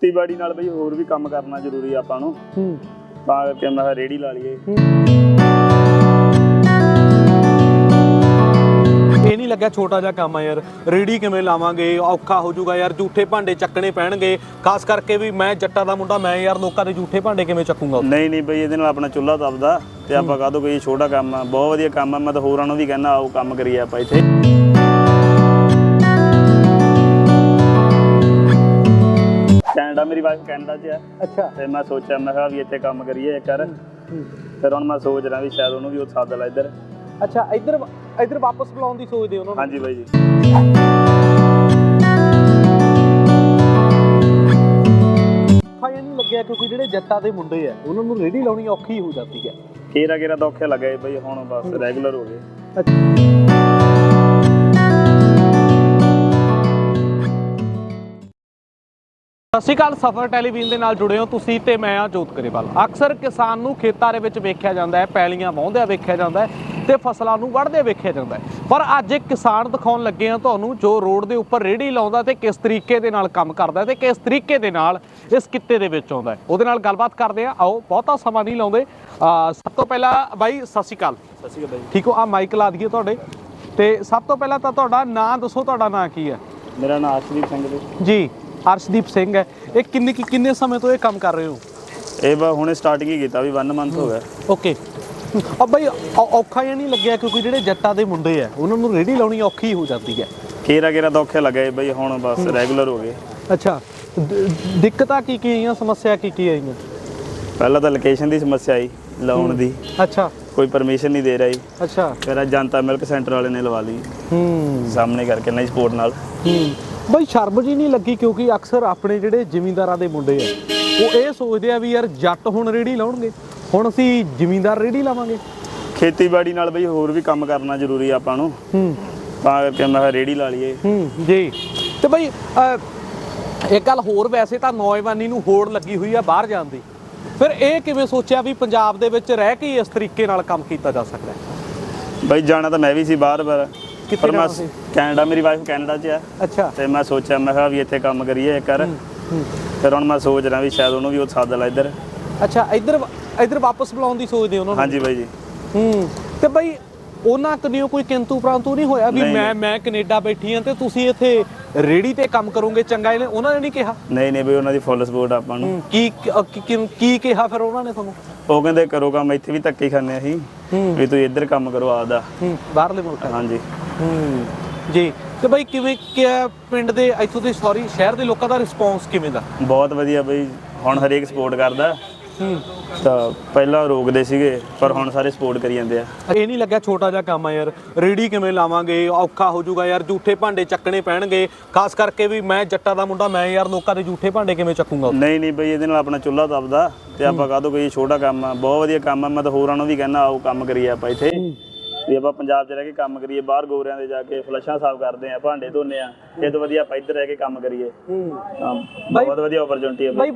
ਖੇਤੀਬਾੜੀ ਨਾਲ ਬਈ ਹੋਰ ਵੀ ਕੰਮ ਕਰਨਾ ਜ਼ਰੂਰੀ ਆ ਆਪਾਂ ਨੂੰ। ਹੂੰ। ਤਾਂ ਕਰਕੇ ਮੈਂ ਕਿਹਾ ਰੇੜੀ ਲਾ ਲਈਏ। ਇਹ ਨਹੀਂ ਲੱਗਿਆ ਛੋਟਾ ਜਿਹਾ ਕੰਮ ਆ ਯਾਰ। ਰੇੜੀ ਕਿਵੇਂ ਲਾਵਾਂਗੇ? ਔਖਾ ਹੋ ਜਾਊਗਾ ਯਾਰ। ਝੂਠੇ ਭਾਂਡੇ ਚੱਕਣੇ ਪੈਣਗੇ। ਖਾਸ ਕਰਕੇ ਵੀ ਮੈਂ ਜੱਟਾਂ ਦਾ ਮੁੰਡਾ ਮੈਂ ਯਾਰ ਲੋਕਾਂ ਦੇ ਝੂਠੇ ਭਾਂਡੇ ਕਿਵੇਂ ਚੱਕੂੰਗਾ ਨਹੀਂ ਨਹੀਂ ਬਈ ਇਹਦੇ ਨਾਲ ਆਪਣਾ ਚੁੱਲ੍ਹਾ ਦਬਦਾ ਤੇ ਆਪਾਂ ਕਾਹ ਤੋਂ ਕੋਈ ਛੋਟਾ ਕੰਮ ਆ। ਬਹੁਤ ਵਧੀਆ ਕੰਮ ਆ। ਮੈਂ ਤਾਂ ਹੋਰਾਂ ਨੂੰ ਵੀ ਕਹਿੰਦਾ ਆਓ ਕੰਮ ਕਰੀਏ ਆਪਾਂ ਇੱਥੇ। ਕੈਨੇਡਾ ਮੇਰੀ ਵਾਈਫ ਕੈਨੇਡਾ 'ਚ ਹੈ ਅੱਛਾ। ਤੇ ਮੈਂ ਸੋਚਿਆ ਮੈਂ ਕਿਹਾ ਵੀ ਇੱਥੇ ਕੰਮ ਕਰੀਏ ਇੱਕ ਕਰ ਫਿਰ ਹੁਣ ਮੈਂ ਸੋਚ ਰਿਹਾ ਵੀ ਸ਼ਾਇਦ ਉਹਨੂੰ ਵੀ ਉਹ ਸੱਦ ਲਾ ਇੱਧਰ। ਅੱਛਾ ਇੱਧਰ ਇੱਧਰ ਵਾਪਸ ਬੁਲਾਉਣ ਦੀ ਸੋਚਦੇ ਉਹਨਾਂ ਨੂੰ? ਹਾਂਜੀ ਬਾਈ ਜੀ। ਫਾਇਰ ਨਹੀਂ ਲੱਗਿਆ ਕਿਉਂਕਿ ਜਿਹੜੇ ਜੱਟਾਂ ਦੇ ਮੁੰਡੇ ਆ ਉਹਨਾਂ ਨੂੰ ਰੇੜੀ ਲਾਉਣੀ ਔਖੀ ਹੋ ਜਾਂਦੀ ਹੈ। ਕੇਰਾ ਕੇਰਾ ਤਾਂ ਔਖੇ ਲੱਗੇ ਬਈ ਹੁਣ ਬਸ ਰੈਗੂਲਰ ਹੋ ਗਏ। ਸਤਿ ਸ਼੍ਰੀ ਅਕਾਲ ਸਫਰ ਟੈਲੀਵਿਜ਼ਨ ਦੇ ਨਾਲ ਜੁੜੇ ਹੋ ਤੁਸੀਂ ਤੇ ਮੈਂ ਆ ਜੋਤ ਕਰੇਵਾਲ ਅਕਸਰ ਕਿਸਾਨ ਨੂੰ ਖੇਤਾਂ ਦੇ ਵਿੱਚ ਵੇਖਿਆ ਜਾਂਦਾ ਹੈ ਪੈਲੀਆਂ ਵਾਹੁੰਦਿਆਂ ਵੇਖਿਆ ਜਾਂਦਾ ਹੈ ਤੇ ਫਸਲਾਂ ਨੂੰ ਵੱਢਦੇ ਵੇਖਿਆ ਜਾਂਦਾ ਹੈ। ਪਰ ਅੱਜ ਇੱਕ ਕਿਸਾਨ ਦਿਖਾਉਣ ਲੱਗੇ ਆ ਤੁਹਾਨੂੰ ਜੋ ਰੋਡ ਦੇ ਉੱਪਰ ਰੇੜੀ ਲਾਉਂਦਾ ਤੇ ਕਿਸ ਤਰੀਕੇ ਦੇ ਨਾਲ ਕੰਮ ਕਰਦਾ ਤੇ ਕਿਸ ਤਰੀਕੇ ਦੇ ਨਾਲ ਇਸ ਕਿੱਤੇ ਦੇ ਵਿੱਚ ਆਉਂਦਾ ਉਹਦੇ ਨਾਲ ਗੱਲਬਾਤ ਕਰਦੇ ਆ ਆਓ ਬਹੁਤਾ ਸਮਾਂ ਨਹੀਂ ਲਾਉਂਦੇ। ਸਭ ਤੋਂ ਪਹਿਲਾਂ ਬਾਈ ਸਤਿ ਸ਼੍ਰੀ ਅਕਾਲ। ਸਤਿ ਸ਼੍ਰੀ ਅਕਾਲ ਠੀਕ ਹੋ? ਆ ਮਾਈਕ ਲਾ ਦਈਏ ਤੁਹਾਡੇ। ਤੇ ਸਭ ਤੋਂ ਪਹਿਲਾਂ ਤਾਂ ਤੁਹਾਡਾ ਨਾਂ ਦੱਸੋ ਤੁਹਾਡਾ ਨਾਂ ਕੀ ਹੈ? ਬਾਈ ਮੇਰਾ ਨਾਮ ਅਰਸ਼ਦੀਪ ਸਿੰਘ ਜੀ। ਜੀ। ਅਰਸ਼ਦੀਪ ਸਿੰਘ ਹੈ। ਇਹ ਕਿੰਨੇ ਕਿ- ਕਿੰਨੇ ਸਮੇਂ ਤੋਂ ਇਹ ਕੰਮ ਕਰ ਰਹੇ ਹੋ? ਇਹ ਬਾ ਹੁਣੇ ਸਟਾਰਟਿੰਗ ਹੀ ਕੀਤਾ ਵੀ 1 ਮੰਥ ਹੋ ਗਿਆ। ਓਕੇ ਆ ਬਈ ਔ- ਔਖਾ ਜਿਹਾ ਨਹੀਂ ਲੱਗਿਆ ਕਿਉਂਕਿ ਜਿਹੜੇ ਜੱਟਾਂ ਦੇ ਮੁੰਡੇ ਆ ਉਹਨਾਂ ਨੂੰ ਰੇੜੀ ਲਾਉਣੀ ਔਖੀ ਹੋ ਜਾਂਦੀ ਹੈ। ਕੇਰਾ ਕੇਰਾ ਤਾਂ ਔਖੇ ਲੱਗੇ ਬਈ ਹੁਣ ਬਸ ਰੈਗੂਲਰ ਹੋ ਗਏ। ਅੱਛਾ ਦ- ਦਿੱਕਤਾਂ ਕੀ ਕੀ ਆਈਆਂ ਸਮੱਸਿਆ ਕੀ ਕੀ ਆਈਆਂ? ਪਹਿਲਾਂ ਤਾਂ ਲੋਕੇਸ਼ਨ ਦੀ ਸਮੱਸਿਆ ਆਈ ਲਾਉਣ ਦੀ। ਅੱਛਾ। ਕੋਈ ਪਰਮਿਸ਼ਨ ਨਹੀਂ ਦੇ ਰਹੀ ਅੱਛਾ। ਫਿਰ ਅੱਜ ਜਨਤਾ ਮਿਲਕ ਸੈਂਟਰ ਵਾਲੇ ਨੇ ਲਵਾ ਲਈ। ਹੂੰ। ਸਾਹਮਣੇ ਕਰਕੇ ਨਹੀਂ ਸਪੋਰਟ ਨਾਲ। ਹੂੰ। ਬਈ ਸ਼ਰਮ ਜੀ ਨਹੀਂ ਲੱਗੀ ਕਿਉਂਕਿ ਅਕਸਰ ਆਪਣੇ ਜਿਹੜੇ ਜ਼ਿਮੀਂਦਾਰਾਂ ਦੇ ਮੁੰਡੇ ਆ ਉਹ ਇਹ ਸੋਚਦੇ ਆ ਵੀ ਯਾਰ ਜੱਟ ਹੁਣ ਰੇੜੀ ਲਾਉਣਗੇ ਹੁਣ ਅਸੀਂ ਜ਼ਿਮੀਂਦਾਰ ਰੇੜੀ ਲਾਵਾਂਗੇ। ਖੇਤੀਬਾੜੀ ਨਾਲ ਬਈ ਹੋਰ ਵੀ ਕੰਮ ਕਰਨਾ ਜ਼ਰੂਰੀ ਆ ਆਪਾਂ ਨੂੰ। ਹੂੰ। ਤਾਂ ਕਰਕੇ ਮੈਂ ਕਿਹਾ ਰੇੜੀ ਲਾ ਲਈਏ। ਹੂੰ ਜੀ। ਤੇ ਬਈ ਅਹ, ਇੱਕ ਗੱਲ ਹੋਰ ਵੈਸੇ ਤਾਂ ਨੌਜਵਾਨੀ ਨੂੰ ਹੋੜ ਲੱਗੀ ਹੋਈ ਆ ਬਾਹਰ ਜਾਣ ਦੀ। ਫਿਰ ਇਹ ਕਿਵੇਂ ਸੋਚਿਆ ਵੀ ਪੰਜਾਬ ਦੇ ਵਿੱਚ ਰਹਿ ਕੇ ਹੀ ਇਸ ਤਰੀਕੇ ਨਾਲ ਕੰਮ ਕੀਤਾ ਜਾ ਸਕਦਾ ਹੈ? ਬਈ ਜਾਣਾ ਤਾਂ ਮੈਂ ਵੀ ਸੀ ਬਾਹਰ ਪਰ ਪਰ ਮੈਂ ਸੀ? ਕੈਨੇਡਾ ਮੇਰੀ ਵਾਈਫ ਕੈਨੇਡਾ 'ਚ ਹੈ ਅੱਛਾ। ਤੇ ਮੈਂ ਸੋਚਿਆ ਮੈਂ ਕਿਹਾ ਵੀ ਇੱਥੇ ਕੰਮ ਕਰੀਏ ਇੱਕ ਕਰ ਫਿਰ ਹੁਣ ਮੈਂ ਸੋਚ ਰਿਹਾ ਵੀ ਸ਼ਾਇਦ ਉਹਨੂੰ ਵੀ ਉਹ ਸੱਦ ਲਾ ਇੱਧਰ। ਅੱਛਾ ਇੱਧਰ ਇੱਧਰ ਵਾਪਸ ਬੁਲਾਉਣ ਦੀ ਸੋਚਦੇ ਉਹਨਾਂ ਨੂੰ? ਹਾਂਜੀ ਬਾਈ ਜੀ। ਹੂੰ ਤੇ ਬਈ ਉਹਨਾਂ ਕਨਿਓ ਕੋਈ ਕਿੰਤੂ ਪ੍ਰੰਤੂ ਨਹੀਂ ਹੋਇਆ? ਵੀ ਮੈਂ ਮੈਂ ਕੈਨੇਡਾ ਬੈਠੀ ਹਾਂ ਤੇ ਤੁਸੀਂ ਇੱਥੇ ਰੇੜੀ ਤੇ ਕੰਮ ਕਰੋਗੇ ਚੰਗਾ ਇਹਨੇ ਉਹਨਾਂ ਨੇ ਨਹੀਂ ਕਿਹਾ? ਨਹੀਂ ਨਹੀਂ ਬਈ ਉਹਨਾਂ ਦੀ ਫੁੱਲ ਸਪੋਰਟ ਆਪਾਂ ਨੂੰ। ਕੀ ਕੀ- ਕੀ- ਕੀ ਕਿਹਾ ਫਿਰ ਉਹਨਾਂ ਨੇ ਤੁਹਾਨੂੰ? ਉਹ ਕਹਿੰਦੇ ਕਰੋ ਕੰਮ ਇੱਥੇ ਵੀ ਧੱਕੇ ਹੀ ਖਾਂਦੇ ਅਸੀਂ। ਵੀ ਤੂੰ ਇੱਧਰ ਕੰਮ ਕਰੋ ਆਪਦਾ ਹੂੰ ਬਾਹਰਲੇ ਮੁਲਕਾਂ। 'ਚ। ਹਾਂਜੀ। ਹੂੰ ਜੀ। ਤੇ ਬਾਈ ਕਿਵੇਂ ਕਿਆ ਪਿੰਡ ਦੇ ਇੱਥੋਂ ਦੇ ਸੌਰੀ ਸ਼ਹਿਰ ਦੇ ਲੋਕਾਂ ਦਾ ਰਿਸਪੌਂਸ ਕਿਵੇਂ ਦਾ? ਬਹੁਤ ਵਧੀਆ ਬਈ ਹੁਣ ਹਰੇਕ ਸਪੋਰਟ ਕਰਦਾ। ਤਾਂ ਪਹਿਲਾਂ ਰੋਕਦੇ ਸੀਗੇ ਪਰ ਹੁਣ ਸਾਰੇ ਸਪੋਰਟ ਕਰੀ ਜਾਂਦੇ ਆ। ਇਹ ਨਹੀਂ ਲੱਗਿਆ ਛੋਟਾ ਜਿਹਾ ਕੰਮ ਆ ਯਾਰ। ਰੇੜੀ ਕਿਵੇਂ ਲਾਵਾਂਗੇ? ਔਖਾ ਹੋ ਜਾਊਗਾ ਯਾਰ। ਝੂਠੇ ਭਾਂਡੇ ਚੱਕਣੇ ਪੈਣਗੇ। ਖਾਸ ਕਰਕੇ ਵੀ ਮੈਂ ਜੱਟਾਂ ਦਾ ਮੁੰਡਾ ਮੈਂ ਯਾਰ ਲੋਕਾਂ ਦੇ ਝੂਠੇ ਭਾਂਡੇ ਕਿਵੇਂ ਚੱਕੂੰਗਾ? ਨਹੀਂ ਨਹੀਂ ਬਈ ਇਹਦੇ ਨਾਲ ਆਪਣਾ ਚੁੱਲ੍ਹਾ ਦਬਦਾ ਤੇ ਆਪਾਂ ਕਾਹ ਤੋਂ ਕੋਈ ਛੋਟਾ ਕੰਮ ਆ। ਬਹੁਤ ਵਧੀਆ ਕੰਮ ਆ। ਮੈਂ ਤਾਂ ਹੋਰਾਂ ਨੂੰ ਵੀ ਕਹਿੰਦਾ ਆਓ ਕੰਮ ਕਰੀਏ ਆਪਾਂ ਇੱਥੇ। ਵੀ ਆਪਾਂ ਪੰਜਾਬ 'ਚ ਰਹਿ ਕੇ ਕੰਮ ਕਰੀਏ ਬਾਹਰ ਗੋਰਿਆਂ ਦੇ ਜਾ ਕੇ ਫਲਸ਼ਾਂ ਸਾਫ਼ ਕਰਦੇ ਆ ਭਾਂਡੇ ਧੋਨੇ ਆ। ਇਹ ਤੋਂ ਵਧੀਆ ਆਪਾਂ ਇੱਧਰ ਰਹਿ ਕੇ ਕੰਮ ਕਰੀਏ। ਹੂੰ। ਬਹੁਤ ਵਧੀਆ ਓਪਰਚੁਨਿਟੀ ਹੈ ਬਾਈ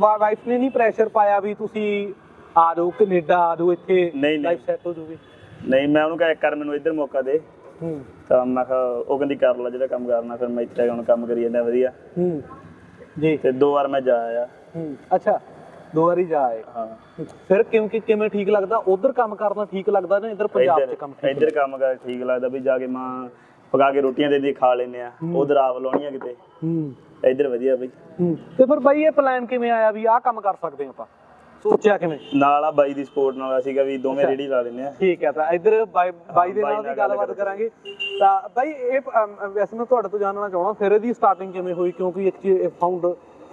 ਵਾਈਫ ਨੇ ਨਹੀਂ ਪ੍ਰੈਸ਼ਰ ਪਾਇਆ ਵੀ ਤੁਸੀਂ ਆ ਜਾਓ ਕੈਨੇਡਾ ਆ ਜਾਓ ਇੱਥੇ ਨਹੀਂ, ਨਹੀਂ। ਲਾਈਫ ਸੈੱਟ ਹੋ ਜਾਊਗੀ। ਨਹੀਂ ਮੈਂ ਉਹਨੂੰ ਕਿਹਾ ਕਰ ਮੈਨੂੰ ਇੱਧਰ ਮੌਕਾ ਦੇ। ਹੂੰ। ਤਾਂ ਮੈਂ ਕਿਹਾ ਉਹ ਕਹਿੰਦੀ ਕਰ ਲੈ ਜਿਹੜਾ ਕੰਮ ਕਰਨਾ ਫਿਰ ਮੈਂ ਇੱਥੇ ਹੁਣ ਕੰਮ ਕਰੀ ਜਾਂਦਾ ਵਧੀਆ। ਹੂੰ। ਜੀ। ਤੇ ਦੋ ਵਾਰ ਮੈਂ ਜਾ ਆਇਆ। ਹੂੰ। ਅੱਛਾ ਦੋ ਵਾਰੀ ਜਾ ਆਏ। ਹਾਂ। ਫਿਰ ਕਿਉਂਕਿ ਕਿਵੇਂ ਠੀਕ ਲੱਗਦਾ? ਉਧਰ ਕੰਮ ਕਰਨਾ ਠੀਕ ਲੱਗਦਾ ਨਾ ਇੱਧਰ ਪੰਜਾਬ 'ਚ ਕੰਮ ਇੱਧਰ ਇੱਧਰ ਕੰਮ ਕਰ ਠੀਕ ਲੱਗਦਾ ਵੀ ਜਾ ਕੇ ਮਾਂ ਪਕਾ ਕੇ ਰੋਟੀਆਂ ਦੇ ਦੇ ਖਾ ਲੈਨੇ ਆ। ਉਧਰ ਆਪ ਲਾਉਣੀਆਂ ਕਿਤੇ। ਹੂੰ। ਇੱਧਰ ਵਧੀਆ ਬਈ। ਹੂੰ ਤੇ ਫਿਰ ਬਾਈ ਇਹ ਪਲਾਨ ਕਿਵੇਂ ਆਇਆ ਵੀ ਆਹ ਕੰਮ ਕਰ ਸਕਦੇ ਹਾਂ ਆਪਾਂ? ਸੋਚਿਆ ਕਿਵੇਂ? ਨਾਲ ਆ ਬਾਈ ਦੀ ਸਪੋਰਟ ਨਾਲ ਸੀਗਾ ਵੀ ਦੋਵੇਂ ਰੇੜੀ ਲਾ ਲੈਨੇ ਆ ਠੀਕ ਹੈ ਤਾਂ ਇੱਧਰ ਬਾਈ ਬਾਈ ਦੇ ਬਾਈ ਨਾਲ ਨਾਲ ਵੀ ਗੱਲਬਾਤ ਗੱਲ ਕਰਾਂਗੇ। ਤਾਂ ਬਾਈ ਇਹ ਅਮ, ਵੈਸੇ ਮੈਂ ਤੁਹਾਡੇ ਤੋਂ ਜਾਣਨਾ ਚਾਹਣਾ ਫਿਰ ਇਹਦੀ ਸਟਾਰਟਿੰਗ ਕਿਵੇਂ ਹੋਈ? ਕਿਉਂਕਿ ਇੱਕ ਫਾਊਂਡ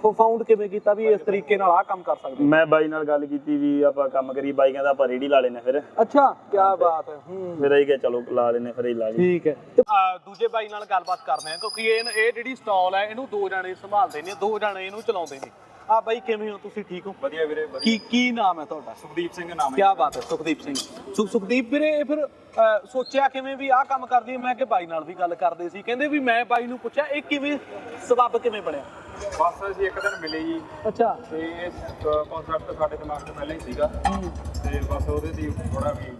ਫਾਊਂਡ ਕਿਵੇਂ ਕੀਤਾ ਵੀ ਇਸ ਤਰੀਕੇ ਨਾਲ ਆਹ ਕੰਮ ਕਰ ਸਕਦੇ? ਮੈਂ ਬਾਈ ਨਾਲ ਗੱਲ ਕੀਤੀ ਵੀ ਆਪਾਂ ਕੰਮ ਕਰੀ ਬਾਈ ਕਹਿੰਦਾ ਆਪਾਂ ਰੇੜੀ ਲਾ ਲੈਨੇ ਫਿਰ। ਅੱਛਾ ਕੀ ਬਾਤ ਹੈ। ਹੂੰ। ਫਿਰ ਅਸੀਂ ਕਿਹਾ ਚਲੋ ਲਾ ਲੈਨੇ ਫਿਰ ਹੀ ਲਾ ਲਈ ਠੀਕ ਹੈ। ਤੇ ਆ, ਦੂਜੇ ਬਾਈ ਨਾਲ ਗੱਲਬਾਤ ਕਰਦੇ ਆ ਕਿਉਂਕਿ ਇਹ ਇਹ ਜਿਹੜੀ ਸਟਾਲ ਹੈ ਇਹਨੂੰ ਦੋ ਜਣੇ ਸੰਭਾਲਦੇ ਨੇ ਦੋ ਜਣੇ ਇਹਨੂੰ ਚਲਾਉਂਦੇ ਨੇ। ਆ ਬਾਈ ਕਿਵੇਂ ਹੋ? ਤੁਸੀਂ ਠੀਕ ਹੋ? ਵਧੀਆ ਵੀਰੇ ਕੀ ਕੀ ਨਾਮ ਹੈ ਤੁਹਾਡਾ? ਸੁਖਦੀਪ ਸਿੰਘ ਨਾਮ ਕੀ ਬਾਤ ਹੈ ਸੁਖਦੀਪ ਸਿੰਘ। ਸੁ ਸੁਖਦੀਪ ਵੀਰੇ ਇਹ ਫਿਰ ਸੋਚਿਆ ਕਿਵੇਂ ਵੀ ਆਹ ਕੰਮ ਕਰਦੀ ਹੈ? ਮੈਂ ਕਿ ਬਾਈ ਨਾਲ ਵੀ ਗੱਲ ਕਰਦੇ ਸੀ। ਕਹਿੰਦੇ ਵੀ ਮੈਂ ਬਾਈ ਨੂੰ ਪੁੱਛਿਆ ਇਹ ਕਿਵੇਂ ਸਬੱਬ ਕਿਵੇਂ ਬਣਿਆ? ਬਸ ਅਸੀਂ ਇੱਕ ਦਿਨ ਮਿਲੇ ਜੀ। ਅੱਛਾ। ਤੇ ਇਹ ਕਨਸੈਪਟ ਸਾਡੇ ਦਿਮਾਗ 'ਚ ਪਹਿਲਾਂ ਹੀ ਸੀਗਾ। ਤੇ ਬਸ ਉਹਦੇ ਦੀ ਥੋੜਾ ਵੀ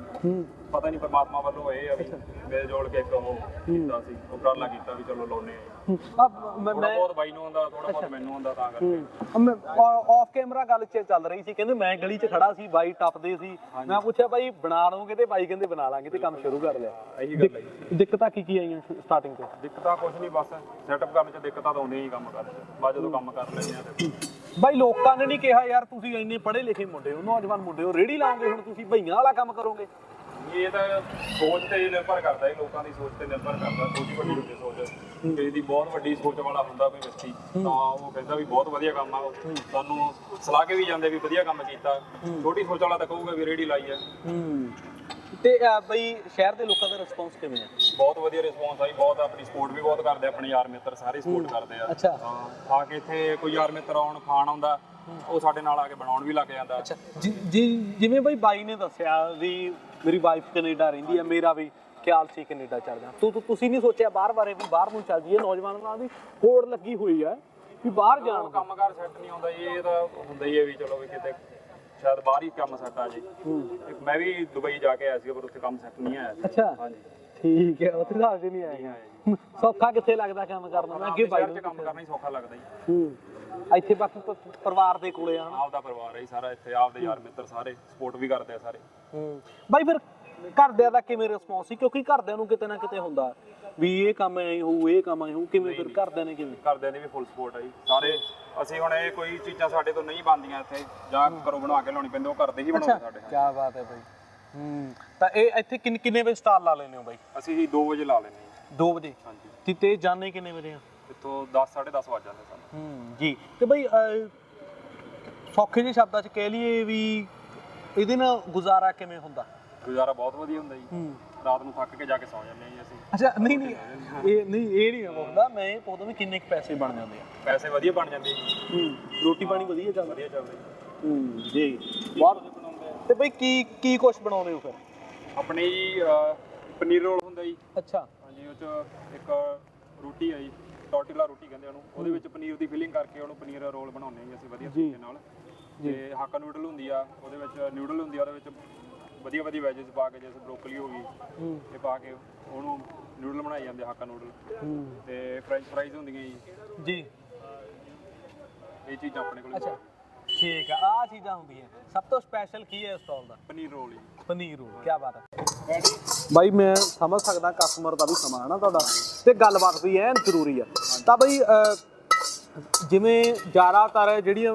ਪਤਾ ਨਹੀਂ ਪਰਮਾਤਮਾ ਵੱਲੋਂ ਇਹ ਆ ਵੀ ਮੇਰੇ ਜੋੜ ਕੇ ਇੱਕ ਉਹ ਕੀਤਾ ਸੀ ਉਪਰਾਲਾ ਕੀਤਾ ਵੀ ਚਲੋ ਲਾਉਨੇ ਆ। ਮੈਂ ਥੋੜਾ ਬਹੁਤ ਬਾਈ ਨੂੰ ਆਉਂਦਾ ਥੋੜਾ ਬਹੁਤ ਮੈਨੂੰ ਆਉਂਦਾ ਤਾਂ ਕਰਕੇ। ਆਫ ਕੈਮਰਾ ਗੱਲ ਚ ਚੱਲ ਰਹੀ ਸੀ ਕਹਿੰਦੇ ਮੈਂ ਗਲੀ 'ਚ ਖੜਾ ਸੀ ਬਾਈ ਟੱਪਦੇ ਸੀ। ਮੈਂ ਪੁੱਛਿਆ ਬਾਈ ਬਣਾ ਲਓਗੇ ਤੇ ਬਾਈ ਕਹਿੰਦੇ ਬਣਾ ਲਾਂਗੇ ਤੇ ਕੰਮ ਸ਼ੁਰੂ ਕਰ ਲਿਆ। ਇਹੀ ਗੱਲ ਹੈ ਜੀ। ਦਿੱਕਤਾਂ ਕੀ ਕੀ ਆਈਆਂ ਸਟਾਰਟਿੰਗ ਤੋਂ? ਦਿੱਕਤਾਂ ਕੁਝ ਨਹੀਂ ਬਸ ਸੈਟਅਪ ਕਰਨ ਚ ਦਿੱਕਤਾਂ ਤਾਂ ਆਉਂਦੀਆਂ ਹੀ ਕੰਮ ਕਰਨ ਚ। ਬਾਅਦ ਜਦੋਂ ਕੰਮ ਕਰ ਲੈਂਦੇ ਆ ਤੇ ਬਾਈ ਲੋਕਾਂ ਨੇ ਨਹੀਂ ਕਿਹਾ ਯਾਰ ਤੁਸੀਂ ਇੰਨੇ ਪੜ੍ਹੇ ਲਿਖੇ ਮੁੰਡੇ ਹੋ ਨੌਜਵਾਨ ਮੁੰਡੇ ਹੋ ਰੇੜੀ ਲਾਓਗੇ ਹੁਣ ਤੁਸੀਂ ਭਈਆਂ ਵਾਲਾ ਕੰਮ ਕਰੋਗੇ। ਇਹ ਤਾਂ ਸੋਚ ਤੇ ਹੀ ਨਿਰਭਰ ਕਰਦਾ ਹੈ ਲੋਕਾਂ ਦੀ ਸੋਚ ਤੇ ਨਿਰਭਰ ਕਰਦਾ ਛੋਟੀ ਵੱਡੀ ਹੁੰਦੀ ਸੋਚ। ਕਿਸੇ ਦੀ ਬਹੁਤ ਵੱਡੀ ਸੋਚ ਵਾਲਾ ਹੁੰਦਾ ਕੋਈ ਵਿਅਕਤੀ ਤਾਂ ਉਹ ਕਹਿੰਦਾ ਵੀ ਬਹੁਤ ਵਧੀਆ ਕੰਮ ਆ ਸਾਨੂੰ ਸਲਾਹ ਕੇ ਵੀ ਜਾਂਦੇ ਵੀ ਵਧੀਆ ਕੰਮ ਕੀਤਾ। ਛੋਟੀ ਸੋਚ ਵਾਲਾ ਤਾਂ ਕਹੂਗਾ ਵੀ ਰੇੜੀ ਲਾਈ ਹੈ। ਤੇ ਬਈ ਸ਼ਹਿਰ ਦੇ ਲੋਕਾਂ ਦਾ ਰਿਸਪੌਂਸ ਕਿਵੇਂ ਆ? ਬਹੁਤ ਵਧੀਆ ਰਿਸਪੌਂਸ ਆਈ ਬਹੁਤ ਆਪਣੀ ਸਪੋਰਟ ਵੀ ਬਹੁਤ ਕਰਦੇ ਆ, ਆਪਣੇ ਯਾਰ ਮਿੱਤਰ ਸਾਰੇ ਸਪੋਰਟ ਕਰਦੇ ਆ। ਅੱਛਾ। ਹਾਂ ਆ ਕੇ ਇੱਥੇ ਕੋਈ ਯਾਰ ਮਿੱਤਰ ਆਉਣ ਖਾਣ ਆਉਂਦਾ ਉਹ ਸਾਡੇ ਨਾਲ ਆ ਕੇ ਬਣਾਉਣ ਵੀ ਲੱਗ ਜਾਂਦਾ। ਅੱਛਾ ਜੀ ਜੀ- ਜਿਵੇਂ ਬਈ ਬਾਈ ਨੇ ਦੱਸਿਆ ਵੀ ਮੇਰੀ ਵਾਈਫ ਕੈਨੇਡਾ ਰਹਿੰਦੀ ਹੈ ਮੇਰਾ ਵੀ ਖਿਆਲ ਸੀ ਕੈਨੇਡਾ ਚੱਲ ਜਾ ਤੂੰ ਤੂੰ- ਤੁਸੀਂ ਨਹੀਂ ਸੋਚਿਆ ਬਾਹਰ ਬਾਰੇ ਵੀ ਬਾਹਰ ਨੂੰ ਚੱਲ ਜਾਈਏ ਨੌਜਵਾਨਾਂ ਵੀ ਹੋੜ ਲੱਗੀ ਹੋਈ ਹੈ ਵੀ ਬਾਹਰ ਜਾਣ ਉਹ ਕੰਮਕਾਰ ਸੈੱਟ ਨਹੀਂ ਹੁੰਦਾ ਜੀ ਇਹ ਤਾਂ ਹੁੰਦਾ ਹੀ ਹੈ ਵੀ ਚਲੋ ਵੀ ਕਿਤੇ ਸ਼ਾਇਦ ਬਾਹਰ ਹੀ ਕੰਮ ਸੈੱਟ ਆ ਜੇ। ਇੱਕ ਮੈਂ ਵੀ ਦੁਬਈ ਜਾ ਕੇ ਆਇਆ ਸੀ ਪਰ ਉੱਥੇ ਕੰਮ ਸੈੱਟ ਨਹੀਂ ਆਇਆ ਸੀ। ਅੱਛਾ। ਹਾਂਜੀ। ਠੀਕ ਹੈ ਉੱਥੇ ਤਾਂ ਨਹੀਂ ਆਏ ਸੌਖਾ ਕਿੱਥੇ ਲੱਗਦਾ ਕੰਮ ਕਰਨਾ ਮੈਂ ਅੱਗੇ ਬਾਈ ਸ਼ਹਿਰ 'ਚ ਕੰਮ ਕਰਨਾ ਹੀ ਸੌਖਾ ਲੱਗਦਾ ਜੀ। ਹੂੰ। ਇੱਥੇ ਬਾਕੀ ਪ- ਪਰਿਵਾਰ ਦੇ ਕੋਲੇ ਆ। ਆਪਦਾ ਪਰਿਵਾਰ ਹੈ ਜੀ ਸਾਰਾ ਇੱਥੇ ਆਪਦੇ ਯਾਰ ਮਿੱਤਰ ਸਾਰੇ ਸਪੋਰਟ ਵੀ ਕਰਦੇ ਆ ਸਾਰੇ। ਹੂੰ। ਬਾਈ ਫਿਰ ਘਰਦਿਆਂ ਦਾ ਕਿਵੇਂ ਰਿਸਪੌਂਸ ਸੀ? ਕਿਉਂਕਿ ਘਰਦਿਆਂ ਨੂੰ ਕਿਤੇ ਨਾ ਕਿਤੇ ਹੁੰਦਾ। ਵੀ ਇਹ ਕੰਮ ਐ ਹੋਊ ਇਹ ਕੰਮ ਐ ਹੋਊ ਕਿਵੇਂ ਫਿਰ ਘਰਦਿਆਂ ਨੇ ਕਿਵੇਂ? ਘਰਦਿਆਂ ਦੀ ਵੀ ਫੁੱਲ ਸਪੋਰਟ ਜੀ। ਸਾਰੇ ਅਸੀਂ ਹੁਣ ਇਹ ਕੋਈ ਚੀਜ਼ਾਂ ਸਾਡੇ ਤੋਂ ਨਹੀਂ ਬਣਦੀਆਂ ਇੱਥੇ ਜਾਂ ਘਰੋਂ ਬਣਾ ਕੇ ਲਿਆਉਣੀ ਪੈਂਦੀ ਉਹ ਘਰ ਦੇ ਹੀ ਬਣਾਉਂਦੇ ਸਾਡੇ ਕੀ ਬਾਤ ਹੈ ਬਾਈ। ਹੂੰ ਤਾਂ ਇਹ ਇੱਥੇ ਕਿੰਨੇ ਕਿੰਨੇ ਵਜੇ ਸਟਾਲ ਲਾ ਲੈਨੇ ਹੋ ਬਾਈ? ਅਸੀਂ ਜੀ 2 ਵਜੇ ਲਾ ਲੈਂਦੇ ਹਾਂ 2 ਵਜੇ? ਹਾਂਜੀ। ਤੇ ਤੇ ਜਾਣੇ ਕਿੰਨੇ ਵਜੇ ਆ? ਇੱਥੋਂ 10 10:30 ਵੱਜ ਜਾਂਦੇ ਸਾਨੂੰ। ਹੂੰ ਜੀ। ਤੇ ਬਈ ਸੌਖੇ ਜਿਹੇ ਸ਼ਬਦਾਂ 'ਚ ਕਹਿ ਲਈਏ ਵੀ ਇਹਦੇ ਨਾਲ ਗੁਜ਼ਾਰਾ ਕਿਵੇਂ ਹੁੰਦਾ? ਗੁਜ਼ਾਰਾ ਬਹੁਤ ਵਧੀਆ ਹੁੰਦਾ ਜੀ। ਹੂੰ। ਰਾਤ ਨੂੰ ਥੱਕ ਕੇ ਜਾ ਕੇ ਸੌ ਜਾਂਦੇ ਜੀ ਅਸੀਂ। ਅੱਛਾ ਨਹੀਂ ਨਹੀਂ ਇਹ ਨਹੀਂ ਇਹ ਨਹੀਂ ਮੈਂ ਪੁੱਛਦਾ ਮੈਂ ਇਹ ਪੁੱਛਦਾ ਵੀ ਕਿੰਨੇ ਕੁ ਪੈਸੇ ਬਣ ਜਾਂਦੇ ਆ। ਪੈਸੇ ਵਧੀਆ ਬਣ ਜਾਂਦੇ ਜੀ। ਹੂੰ ਰੋਟੀ ਪਾਣੀ ਵਧੀਆ ਚੱਲਦਾ। ਵਧੀਆ ਚੱਲਦੇ ਹੂੰ ਜੀ। ਬਹੁਤ ਤੇ ਬਈ ਕੀ ਕੀ ਕੁਛ ਬਣਾਉਂਦੇ ਹੋ ਫਿਰ? ਆਪਣੇ ਜੀ ਅਹ, ਪਨੀਰ ਰੋਲ ਹੁੰਦਾ ਜੀ। ਅੱਛਾ। ਹਾਂਜੀ ਉਹ ਚ ਇੱਕ ਰੋਟੀ ਹੈ ਜੀ ਟੋਟੀਲਾ ਰੋਟੀ ਕਹਿੰਦੇ ਉਹਨੂੰ। ਉਹਦੇ ਵਿੱਚ ਪਨੀਰ ਦੀ ਫਿਲਿੰਗ ਕਰਕੇ ਉਹਨੂੰ ਪਨੀਰ ਰੋਲ ਬਣਾਉਂਦੇ ਹਾਂ ਜੀ ਅਸੀਂ ਵਧੀਆ ਤਰੀਕੇ ਨਾਲ। ਤੇ ਹਾਕਾ ਨੂਡਲ ਹੁੰਦੀ ਆ ਉਹਦੇ ਵਿੱਚ ਨੂਡਲ ਹੁੰਦੀ ਆ ਉਹਦੇ ਵਿੱਚ ਵਧੀਆ ਵਧੀਆ ਵੈਜਸ ਪਾ ਕੇ ਜੈਸੇ ਬ੍ਰੋਕਲੀ ਹੋ ਗਈ ਇਹ ਪਾ ਕੇ ਉਹਨੂੰ ਨੂਡਲ ਬਣਾਏ ਜਾਂਦੇ ਹਾਕਾ ਨੂਡਲ ਤੇ ਫ੍ਰੈਂਚ ਫਰਾਈਜ਼ ਹੁੰਦੀਆਂ ਜੀ। ਜੀ। ਇਹ ਚੀਜ਼ਾਂ ਆਪਣੇ ਕੋਲ ਅੱਛਾ। ਠੀਕ ਆ ਆ ਚੀਜ਼ਾਂ ਹੁੰਦੀਆਂ। ਸਭ ਤੋਂ ਸਪੈਸ਼ਲ ਕੀ ਹੈ ਇਸ ਸਟਾਲ ਦਾ? ਪਨੀਰ ਰੋਲ ਜੀ। ਪਨੀਰ ਰੋਲ ਕੀ ਬਾਤ ਹੈ। ਬਾਈ ਮੈਂ ਸਮਝ ਸਕਦਾ ਕਸਟਮਰ ਦਾ ਵੀ ਸਮਾਂ ਹੈ ਨਾ ਤੁਹਾਡਾ। ਤੇ ਗੱਲਬਾਤ ਵੀ ਐਨ ਜ਼ਰੂਰੀ ਆ। ਤਾਂ ਬਈ ਜਿਵੇਂ ਜ਼ਿਆਦਾਤਰ ਜਿਹੜੀਆਂ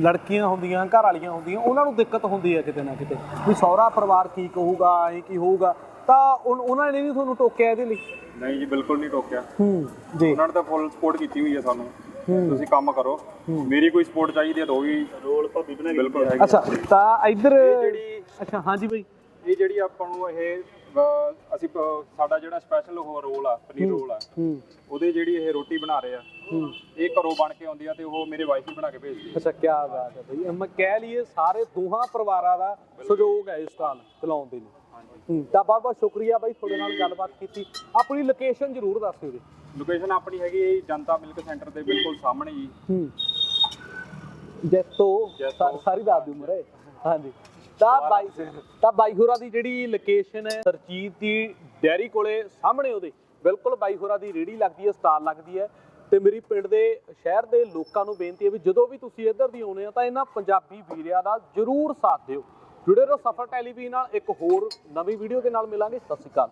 ਲੜਕੀਆਂ ਹੁੰਦੀਆਂ ਘਰ ਵਾਲੀਆਂ ਹੁੰਦੀਆਂ ਉਹਨਾਂ ਨੂੰ ਦਿੱਕਤ ਹੁੰਦੀ ਹੈ ਕਿਤੇ ਨਾ ਕਿਤੇ। ਵੀ ਸਹੁਰਾ ਪਰਿਵਾਰ ਕੀ ਕਹੂਗਾ ਐ ਕੀ ਹੋਊਗਾ ਤਾਂ ਉਨ- ਉਹਨਾਂ ਨੇ ਨਹੀਂ ਤੁਹਾਨੂੰ ਟੋਕਿਆ ਇਹਦੇ ਲਈ? ਨਹੀਂ ਜੀ ਬਿਲਕੁਲ ਨਹੀਂ ਟੋਕਿਆ। ਹੂੰ ਜੀ। ਉਹਨਾਂ ਨੇ ਤਾਂ ਫੁੱਲ ਸਪੋਰਟ ਕੀਤੀ ਹੋਈ ਹੈ ਸਾਨੂੰ। ਤੁਸੀਂ ਕੰਮ ਕਰੋ। ਮੇਰੀ ਕੋਈ ਸਪੋਰਟ ਚਾਹੀਦੀ ਹੈ ਤਾਂ ਉਹ ਵੀ ਰੋਲ ਭਾਬੀ ਬਣਾ ਕੇ ਬਿਲਕੁਲ ਅੱਛਾ ਤਾਂ ਇੱਧਰ ਜਿਹੜੀ ਅੱਛਾ ਹਾਂਜੀ ਬਈ। ਇਹ ਜਿਹੜੀ ਆਪਾਂ ਨੂੰ ਇਹ ਅਸੀਂ ਪ- ਸਾਡਾ ਜਿਹੜਾ ਸਪੈਸ਼ਲ ਉਹ ਰੋਲ ਆ ਪਨੀਰ ਰੋਲ ਆ। ਹੂੰ। ਉਹਦੇ ਜਿਹੜੀ ਇਹ ਰੋਟੀ ਬਣਾ ਰਹੇ ਆ ਹੂੰ। ਇਹ ਘਰੋਂ ਬਣ ਕੇ ਆਉਂਦੀ ਆ ਤੇ ਉਹ ਮੇਰੇ ਵਾਈਫ ਹੀ ਬਣਾ ਕੇ ਭੇਜਦੀ ਆ। ਅੱਛਾ ਕੀ ਬਾਤ ਹੈ ਬਈ। ਮੈਂ ਕਹਿ ਲਈਏ ਸਾਰੇ ਦੋਹਾਂ ਪਰਿਵਾਰਾਂ ਦਾ ਸਹਿਯੋਗ ਹੈ ਇਸ ਸਟਾਲ ਚਲਾਉਣ ਦੇ ਲਈ। ਹੂੰ ਤਾਂ ਬਹੁਤ ਬਹੁਤ ਸ਼ੁਕਰੀਆ ਬਾਈ ਤੁਹਾਡੇ ਨਾਲ ਗੱਲਬਾਤ ਕੀਤੀ। ਆਪਣੀ ਲੋਕੇਸ਼ਨ ਜ਼ਰੂਰ ਦੱਸ ਦਿਓ ਜੀ। ਲੋਕੇਸ਼ਨ ਆਪਣੀ ਹੈਗੀ ਹੈ ਜੀ ਜਨਤਾ ਮਿਲਕ ਸੈਂਟਰ ਦੇ ਬਿਲਕੁਲ ਸਾਹਮਣੇ ਜੀ। ਹੂੰ। ਜੈਤੋ ਜੈਤੋ। ਸਾ- ਸਾਰੀ ਰਾਤ ਦੀ ਉਮਰ ਹੈ। ਹਾਂਜੀ। ਤਾਂ ਬਾਈ ਤਾਂ ਬਾਈ ਹੋਰਾਂ ਦੀ ਜਿਹੜੀ ਲੋਕੇਸ਼ਨ ਹੈ ਸਰਜੀਤ ਦੀ ਡੈਰੀ ਕੋਲੇ ਸਾਹਮਣੇ ਉਹਦੇ, ਬਿਲਕੁਲ ਬਾਈ ਹੋਰਾਂ ਦੀ ਰੇੜੀ ਲੱਗਦੀ ਹੈ, ਸਟਾਲ ਲੱਗਦੀ ਹੈ। ਤੇ ਮੇਰੀ ਪਿੰਡ ਦੇ ਸ਼ਹਿਰ ਦੇ ਲੋਕਾਂ ਨੂੰ ਬੇਨਤੀ ਹੈ ਵੀ ਜਦੋਂ ਵੀ ਤੁਸੀਂ ਇੱਧਰ ਦੀ ਆਉਨੇ ਆ ਤਾਂ ਇਹਨਾਂ ਪੰਜਾਬੀ ਵੀਰਿਆਂ ਦਾ ਜ਼ਰੂਰ ਸਾਥ ਦਿਓ। ਜੁੜੇ ਰਹੋ ਸਫਰ ਟੈਲੀਵਿਜ਼ਨ ਨਾਲ, ਇੱਕ ਹੋਰ ਨਵੀਂ ਵੀਡੀਓ ਦੇ ਨਾਲ ਮਿਲਾਂਗੇ। ਸਤਿ ਸ਼੍ਰੀ ਅਕਾਲ।